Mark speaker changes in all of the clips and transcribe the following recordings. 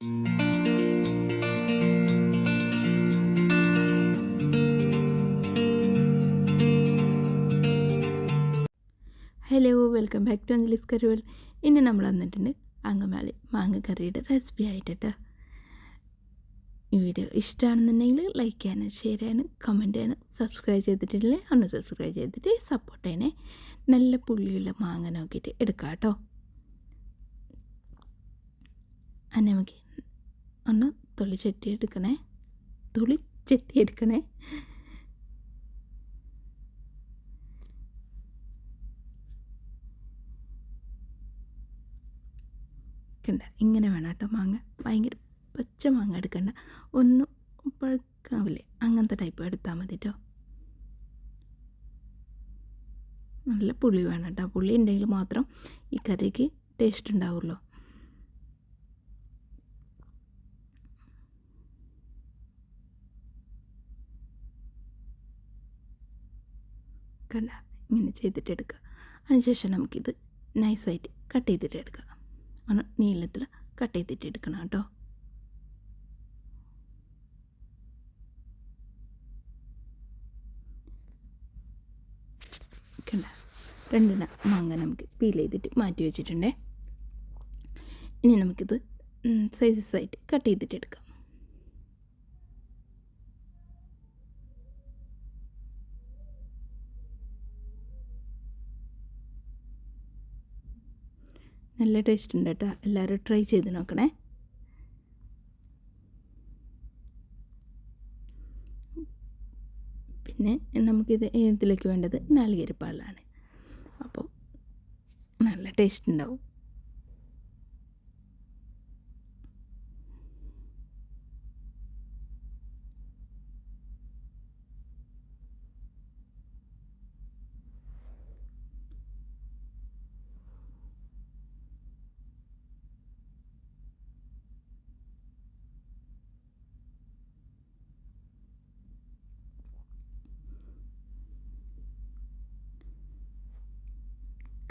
Speaker 1: Hello welcome back to Anjali's കറിവൽ ഇന്ന് നമ്മൾ വന്നിട്ടുണ്ട് മാങ്ങ കറിയുടെ റെസിപ്പി ആയിട്ടിട്ട്. ഈ വീഡിയോ ഇഷ്ടമാണെന്നുണ്ടെങ്കിൽ ലൈക്ക് ചെയ്യാനും ഷെയർ ചെയ്യാനും കമന്റ് ചെയ്യാനും സബ്സ്ക്രൈബ് ചെയ്തിട്ടില്ലേ ഒന്ന് സബ്സ്ക്രൈബ് ചെയ്തിട്ട് സപ്പോർട്ട് ചെയ്യണേ. നല്ല പുള്ളിയുള്ള മാങ്ങ നോക്കിയിട്ട് എടുക്കാം കേട്ടോ അത് നമുക്ക് ഒന്ന് തൊളി ചെത്തി എടുക്കണേ തുളി ചെത്തി എടുക്കണേ കണ്ട ഇങ്ങനെ വേണം കേട്ടോ മാങ്ങ. ഭയങ്കര പച്ച മാങ്ങ എടുക്കണ്ട. ഒന്നും പഴുക്കാവില്ലേ? അങ്ങനത്തെ ടൈപ്പ് എടുത്താൽ മതി കേട്ടോ നല്ല പുളി വേണം കേട്ടോ പുളി ഉണ്ടെങ്കിൽ മാത്രം ഈ കറിക്ക് ടേസ്റ്റ് ഉണ്ടാവുള്ളൂ. കണ്ട. ഇങ്ങനെ ചെയ്തിട്ട് എടുക്കുക അതിനുശേഷം നമുക്കിത് നൈസായിട്ട് കട്ട് ചെയ്തിട്ട് എടുക്കുക ആണ് നീളത്തിൽ കട്ട് ചെയ്തിട്ട് എടുക്കണം കേട്ടോ. കണ്ട. രണ്ടെണ്ണ മാങ്ങ നമുക്ക് പീൽ ചെയ്തിട്ട് മാറ്റി വെച്ചിട്ടുണ്ടേ. ഇനി നമുക്കിത് സൈസസ് ആയിട്ട് കട്ട് ചെയ്തിട്ട് എടുക്കാം നല്ല ടേസ്റ്റ് ഉണ്ട് കേട്ടോ എല്ലാവരും ട്രൈ ചെയ്ത് നോക്കണേ. പിന്നെ നമുക്കിത് ഇതിലേക്ക് വേണ്ടത്? നാളികേരപ്പാലാണ് അപ്പോൾ നല്ല ടേസ്റ്റ് ഉണ്ടാവും.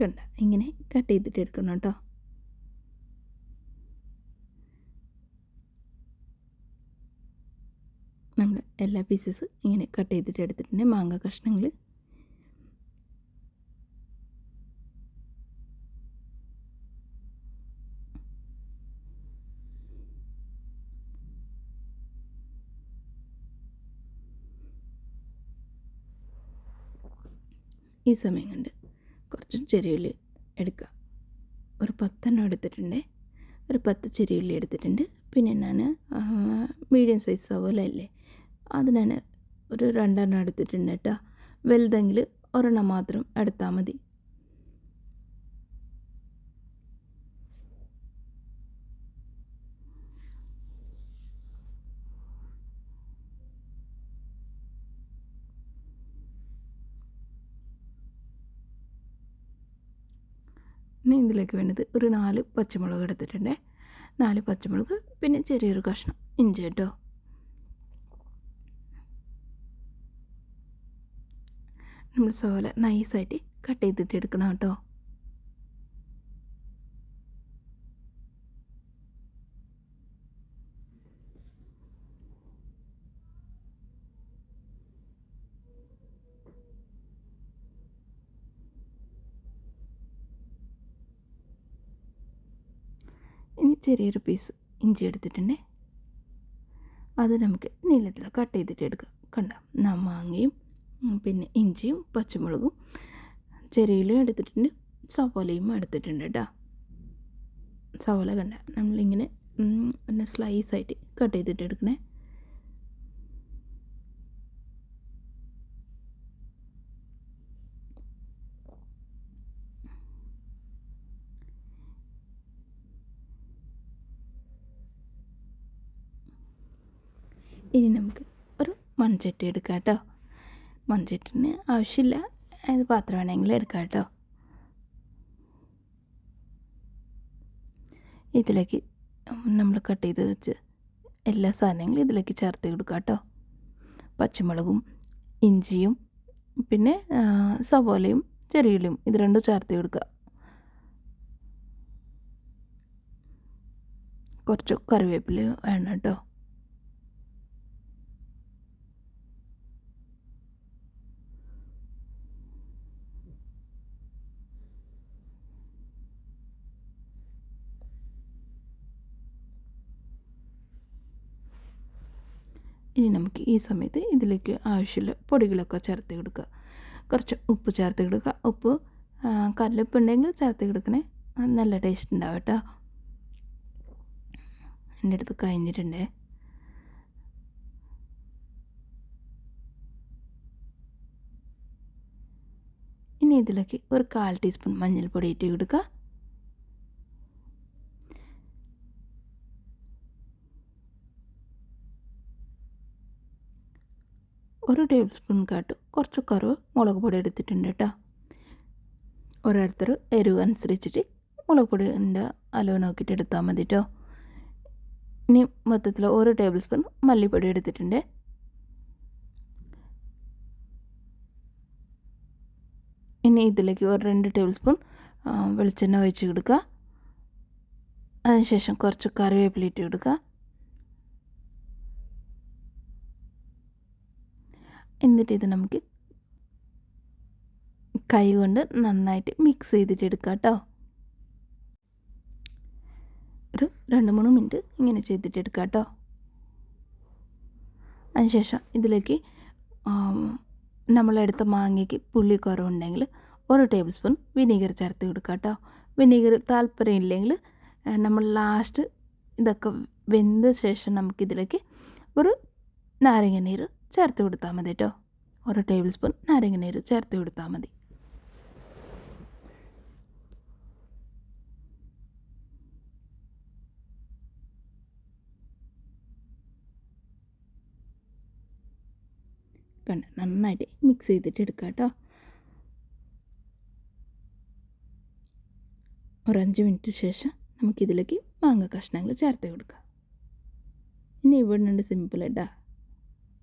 Speaker 1: കണ്ട ഇങ്ങനെ കട്ട് ചെയ്തിട്ട് എടുക്കണം കേട്ടോ. നമ്മൾ എല്ലാ പീസസ് ഇങ്ങനെ കട്ട് ചെയ്തിട്ട് എടുത്തിട്ടുണ്ട്. മാങ്ങ കഷ്ണങ്ങൾ. ഈ സമയം കൊണ്ട് കുറച്ച് ചെറിയുള്ളി എടുക്കുക. ഒരു പത്തെണ്ണം എടുത്തിട്ടുണ്ട്. ഒരു പത്ത് ചെറിയുള്ളി എടുത്തിട്ടുണ്ട്. പിന്നെ ഞാൻ മീഡിയം സൈസ് സവോല അല്ലേ അത് ഞാൻ ഒരു രണ്ടെണ്ണം എടുത്തിട്ടുണ്ട് കേട്ടോ. വലുതെങ്കിൽ ഒരെണ്ണം മാത്രം എടുത്താൽ മതി. ഇനി ഇതിലേക്ക് വേണ്ടത് ഒരു നാല് പച്ചമുളക് എടുത്തിട്ടുണ്ട്. നാല് പച്ചമുളക് പിന്നെ ചെറിയൊരു കഷ്ണം ഇഞ്ചി കേട്ടോ. നമ്മൾ സോല നൈസായിട്ട് കട്ട് ചെയ്തിട്ട് എടുക്കണം കേട്ടോ ഇനി ചെറിയൊരു പീസ് ഇഞ്ചി എടുത്തിട്ടുണ്ടേ. അത് നമുക്ക് നീളത്തിൽ കട്ട് ചെയ്തിട്ട് എടുക്കാം. കണ്ട? മാങ്ങയും പിന്നെ ഇഞ്ചിയും പച്ചമുളകും ചെറിയിലും എടുത്തിട്ടുണ്ട്. സവോലയും എടുത്തിട്ടുണ്ട് കേട്ടോ സവോല കണ്ട? നമ്മളിങ്ങനെ പിന്നെ സ്ലൈസായിട്ട് കട്ട് ചെയ്തിട്ട് എടുക്കണേ. ഇനി നമുക്ക് ഒരു മൺചട്ടി എടുക്കാം കേട്ടോ. മൺചട്ടിന് ആവശ്യമില്ല. ഏത് പാത്രം വേണമെങ്കിലും എടുക്കാം കേട്ടോ. ഇതിലേക്ക് നമ്മൾ കട്ട് ചെയ്ത് വെച്ച് എല്ലാ സാധനങ്ങളും ഇതിലേക്ക് ചേർത്ത് കൊടുക്കുക കേട്ടോ. പച്ചമുളകും ഇഞ്ചിയും പിന്നെ സവോലയും ചെറിയുള്ളിയും ഇത് രണ്ടും ചേർത്ത് കൊടുക്കുക. കുറച്ച് കറിവേപ്പില വേണം കേട്ടോ. ഇനി നമുക്ക് ഈ സമയത്ത് ഇതിലേക്ക് ആവശ്യമുള്ള പൊടികളൊക്കെ ചേർത്ത് കൊടുക്കുക. കുറച്ച് ഉപ്പ് ചേർത്ത് കൊടുക്കുക. ഉപ്പ് കല്ലുപ്പ് ഉണ്ടെങ്കിൽ ചേർത്ത് കൊടുക്കണേ. നല്ല ടേസ്റ്റ് ഉണ്ടാവും കേട്ടോ എന്റെ അടുത്ത് കഴിഞ്ഞിട്ടുണ്ടേ. ഇനി ഇതിലേക്ക് ഒരു കാൽ ടീസ്പൂൺ മഞ്ഞൾപ്പൊടി ഇട്ട് കൊടുക്കുക. ഒരു ടേബിൾ സ്പൂൺ കാട്ട്. കുറച്ച് കുറവ് മുളക് പൊടി എടുത്തിട്ടുണ്ട് കേട്ടോ. ഓരോരുത്തർ എരിവ് അനുസരിച്ചിട്ട് മുളക് പൊടിന്റെ അലവ് നോക്കിയിട്ട് എടുത്താൽ മതി കേട്ടോ. ഇനി മൊത്തത്തിൽ ഒരു ടേബിൾ സ്പൂൺ മല്ലിപ്പൊടി എടുത്തിട്ടുണ്ട്. ഇനി ഇതിലേക്ക് ഒരു രണ്ട് ടേബിൾ സ്പൂൺ വെളിച്ചെണ്ണ ഒഴിച്ച് കൊടുക്കുക. അതിനുശേഷം കുറച്ച് കറിവേപ്പില ഇട്ട് കൊടുക്കുക. എന്നിട്ട് ഇത് നമുക്ക് കൈ കൊണ്ട് നന്നായിട്ട് മിക്സ് ചെയ്തിട്ട് എടുക്കാം കേട്ടോ ഒരു രണ്ട് മൂന്ന് മിനിറ്റ് ഇങ്ങനെ ചെയ്തിട്ട് എടുക്കാം കേട്ടോ അതിനുശേഷം ഇതിലേക്ക് നമ്മളെടുത്ത മാങ്ങയ്ക്ക് പുള്ളി കുറവുണ്ടെങ്കിൽ ഒരു ടേബിൾ സ്പൂൺ വിനീഗർ ചേർത്ത് കൊടുക്കുക കേട്ടോ വിനീഗർ താല്പര്യമില്ലെങ്കിൽ നമ്മൾ ലാസ്റ്റ് ഇതൊക്കെ വെന്ത ശേഷം നമുക്കിതിലേക്ക് ഒരു നാരങ്ങ നീര് ചേർത്ത് കൊടുത്താൽ മതി കേട്ടോ ഒരു ടേബിൾ സ്പൂൺ നാരങ്ങ നീര് ചേർത്ത് കൊടുത്താൽ മതി. നന്നായിട്ട് മിക്സ് ചെയ്തിട്ട് എടുക്കുക കേട്ടോ ഒരു അഞ്ച് മിനിറ്റ് ശേഷം നമുക്കിതിലേക്ക് മാങ്ങ കഷ്ണങ്ങൾ ചേർത്ത് കൊടുക്കാം. ഇനി ഇവിടെ ഉണ്ട് സിമ്പിൾ ഇട്ടാ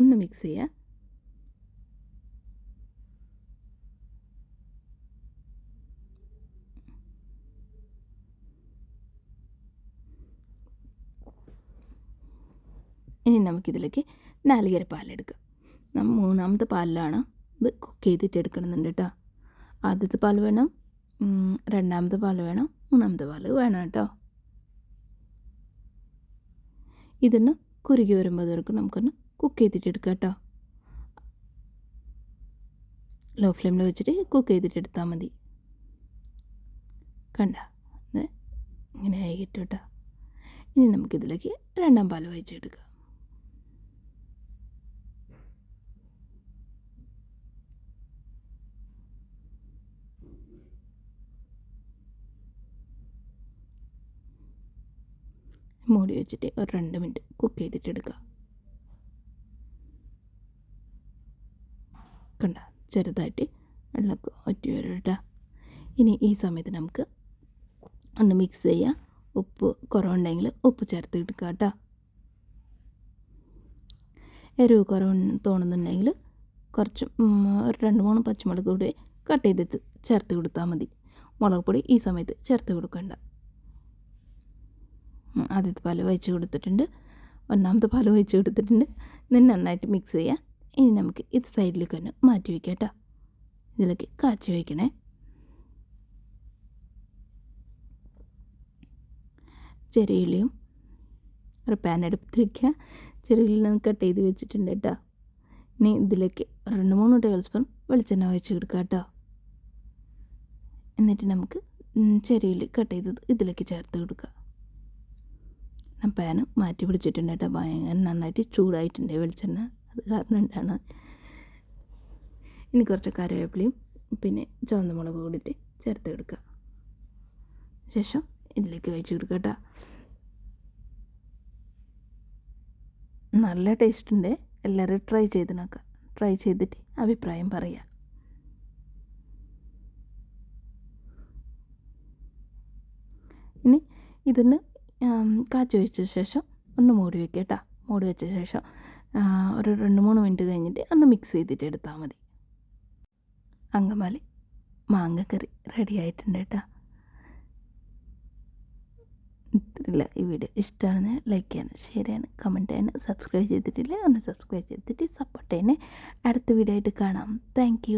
Speaker 1: ഒന്ന് മിക്സ് ചെയ്യുക ഇനി നമുക്കിതിലേക്ക് നാളികേര പാലെടുക്കാം. നമ്മൾ മൂന്നാമത്തെ പാലിലാണ് ഇത് കുക്ക് ചെയ്തിട്ട് എടുക്കണമെന്നുണ്ട് കേട്ടോ. ആദ്യത്തെ പാൽ വേണം രണ്ടാമത്തെ പാൽ വേണം മൂന്നാമത്തെ പാൽ വേണം കേട്ടോ. ഇതൊന്ന് കുറുകി വരുമ്പോഴേക്കും നമുക്കൊന്ന് കുക്ക് ചെയ്തിട്ട് എടുക്കുക കേട്ടോ ലോ ഫ്ലെയിമിൽ വെച്ചിട്ട് കുക്ക് ചെയ്തിട്ട് എടുത്താൽ മതി. കണ്ട ഇങ്ങനെ ആയി കിട്ടും ഇനി നമുക്കിതിലേക്ക് രണ്ടാം പാൽ വായിച്ചെടുക്കാം മൂടി വെച്ചിട്ട് ഒരു രണ്ട് മിനിറ്റ് കുക്ക് ചെയ്തിട്ട് എടുക്കുക കണ്ട ചെറുതായിട്ട് വെള്ളമൊക്കെ ഒറ്റി വരും കേട്ടോ. ഇനി ഈ സമയത്ത് നമുക്ക് ഒന്ന് മിക്സ് ചെയ്യുക ഉപ്പ് കുറവുണ്ടെങ്കിൽ ഉപ്പ് ചേർത്ത് എടുക്കുക കേട്ടോ. എരിവ് കുറവ് തോന്നുന്നുണ്ടെങ്കിൽ കുറച്ച് ഒരു രണ്ട് മൂന്ന് പച്ചമുളക് കൂടി കട്ട് ചെയ്തിട്ട് ചേർത്ത് കൊടുത്താൽ മതി. മുളക് പൊടി ഈ സമയത്ത് ചേർത്ത് കൊടുക്കണ്ട. ആദ്യത്തെ പാൽ വഹിച്ച് കൊടുത്തിട്ടുണ്ട്. ഒന്നാമത്തെ പാൽ വഹിച്ച് കൊടുത്തിട്ടുണ്ട്. നിന്നെ നന്നായിട്ട് മിക്സ് ചെയ്യുക ഇനി നമുക്ക് ഇത് സൈഡിലേക്ക് തന്നെ മാറ്റി വയ്ക്കാം കേട്ടോ. ഇതിലേക്ക് കാച്ചി വയ്ക്കണേ ചെറിയുള്ളിയും ഒരു പാൻ എടുത്ത് വയ്ക്കുക ചെറിയുള്ളി കട്ട് ചെയ്ത് വെച്ചിട്ടുണ്ട് കേട്ടോ. ഇനി ഇതിലേക്ക് രണ്ട് മൂന്ന് ടേബിൾ സ്പൂൺ വെളിച്ചെണ്ണ ഒഴിച്ച് കൊടുക്കുക കേട്ടോ. എന്നിട്ട് നമുക്ക് ചെറിയുള്ളി കട്ട് ചെയ്തത് ഇതിലേക്ക് ചേർത്ത് കൊടുക്കുക. ഞാൻ പാന് മാറ്റി പിടിച്ചിട്ടുണ്ട് കേട്ടോ. ഭയങ്കര നന്നായിട്ട് ചൂടായിട്ടുണ്ട് വെളിച്ചെണ്ണ. അത് കാരണം എന്താണ്? ഇനി കുറച്ച് കറിവേപ്പിലയും പിന്നെ ചുവന്ന മുളക് കൂടിയിട്ട് ചേർത്ത് കൊടുക്കുക. ശേഷം ഇതിലേക്ക് വെച്ച് കൊടുക്കുക കേട്ടോ. നല്ല ടേസ്റ്റ് ഉണ്ട്. എല്ലാവരും ട്രൈ ചെയ്ത് നോക്കുക. ട്രൈ ചെയ്തിട്ട് അഭിപ്രായം പറയുക. ഇനി ഇതിന് കാച്ചു വെച്ച ശേഷം ഒന്ന് മൂടി വെക്കുക മൂടി വെച്ച ശേഷം ഒരു രണ്ട് മൂന്ന് മിനിറ്റ് കഴിഞ്ഞിട്ട് ഒന്ന് മിക്സ് ചെയ്തിട്ട് എടുത്താൽ മതി. അങ്കമാലി മാങ്ങക്കറി റെഡി ആയിട്ടുണ്ട് കേട്ടോ. ഇത്രയില്ല ഈ വീഡിയോ ഇഷ്ടമാണെന്ന് ലൈക്ക് ചെയ്യാനും ഷെയർ ചെയ്യാനും കമന്റ് ചെയ്യാനും സബ്സ്ക്രൈബ് ചെയ്തിട്ടില്ല? ഒന്ന് സബ്സ്ക്രൈബ് ചെയ്തിട്ട് സപ്പോർട്ട് ചെയ്യണേ. അടുത്ത വീഡിയോ ആയിട്ട് കാണാം. താങ്ക്